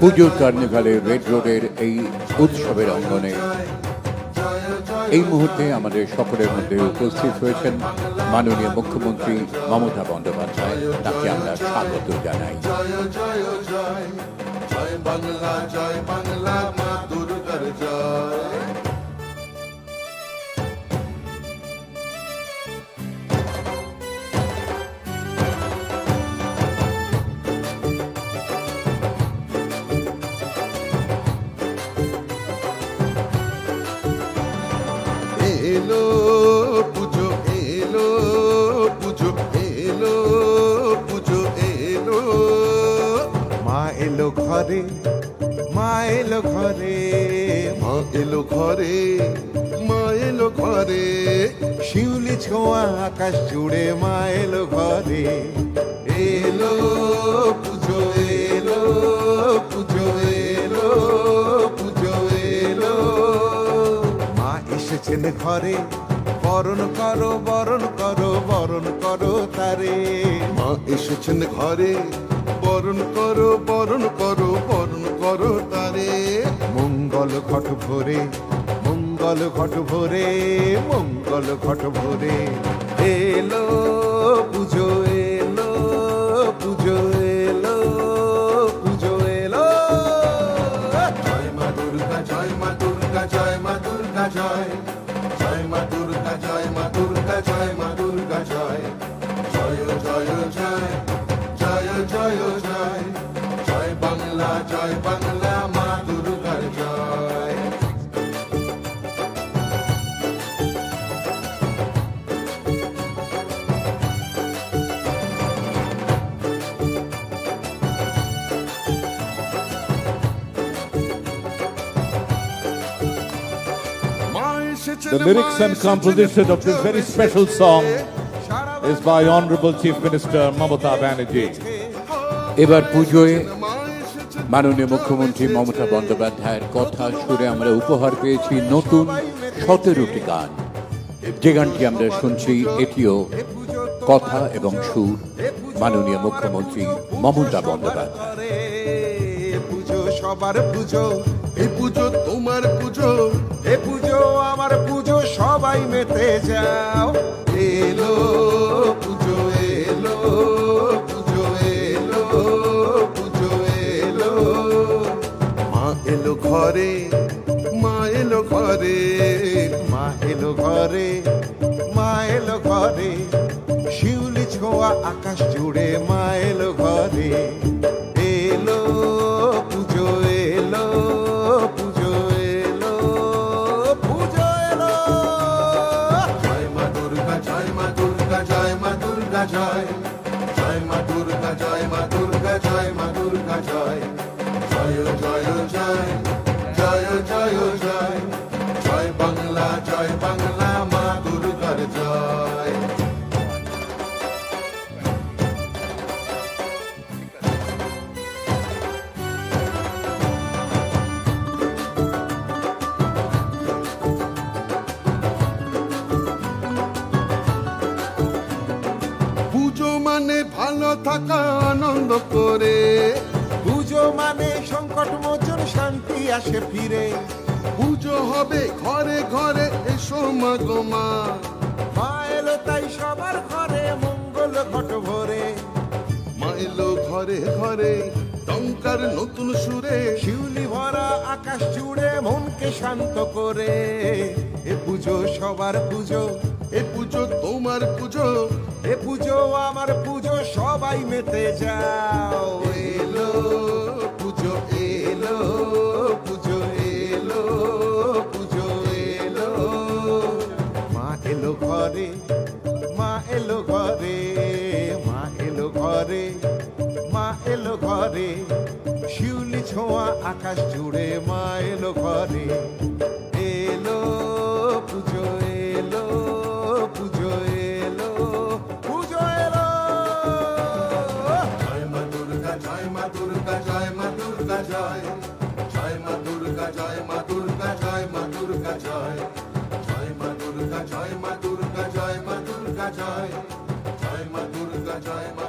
পুজোর কার্নিভালে রেড রোডের এই উৎসবের অঙ্গনে এই মুহূর্তে আমাদের সকলের মধ্যে উপস্থিত হয়েছেন মাননীয় মুখ্যমন্ত্রী মমতা বন্দ্যোপাধ্যায় তাকে আমরা স্বাগত জানাই জয় বাংলা জয় বাংলা মা দুর্গার জয় এলো এলো এলো এলো। ঘরে ঘরে ঘরে ঘরে। শিউলি ছোঁয়া আকাশ জুড়ে মা এলো ঘরে, এলো এসেছেন ঘরে বরণ করো বরণ করো বরণ করো তারে। মা এসেছেন ঘরে। বরণ করো বরণ করো বরণ করো তারে। মঙ্গল ঘট ভরে, মঙ্গল ঘট ভরে, মঙ্গল ঘট ভরে। এলো, পুজো এলো পুজো এলো পুজো এলো। জয় মা দুর্গা, জয় মা দুর্গা, জয় মা দুর্গা, জয়। জয় মা দুর্গা, জয় মা দুর্গা, জয় মা দুর্গা, জয়। জয় জয় জয় জয় জয় জয় জয়। বাংলা জয় Bangla. The lyrics and composition of this very special song is by Honorable Chief Minister Mamata Banerjee. এবার পুজোয় মাননীয় মুখ্যমন্ত্রী মমতা বন্দ্যোপাধ্যায়ের কথা সুরে আমরা উপহার পেয়েছি নতুন সতেরোটি গান। যে গানটি আমরা শুনছি এটিও কথা এবং সুর মাননীয় মুখ্যমন্ত্রী মমতা বন্দ্যোপাধ্যায়। পুজো সবার পুজো এই পুজো তোমার পুজো। যাও, এলো, পুজো এলো পুজো এলো পুজো এলো। মা এলো ঘরে, মা এলো ঘরে, মা এলো ঘরে, মা এলো ঘরে। শিউলি ছোঁয়া আকাশ জুড়ে মা এলো ঘরে। জয় মা দুর্গা, জয় মা দুর্গা, জয় মা দুর্গা, জয়। জয় জয় জয়। জয় জয় জয়। জয় বাংলা জয় বাংলা। ভালো থাকা আনন্দ করে। পুজো মানে সংকট মোচন শান্তি আসে ফিরে। পুজো হবে ঘরে ঘরে এসো মা গো মা। মা এলো তাই সবার ঘরে মঙ্গল ঘট ভরে। মা এলো ঘরে ঘরে টঙ্কার নতুন সুরে। শিউলি ভরা আকাশ জুড়ে মনকে শান্ত করে। এ পুজো সবার পুজো এ পুজো এলো, পুজো এলো পুজো এলো পুজো এলো। মা এলো ঘরে, মা এলো মা এলো ঘরে, মা ঘরে। শিউলি ছোঁয়া আকাশ জুড়ে মা এলো ঘরে। জয় মা দুর্গা, জয় মা দুর্গা, জয় মা দুর্গা, জয়। জয় মা দুর্গা, জয় মা দুর্গা, জয় মা দুর্গা, জয়। জয় মা দুর্গা, জয়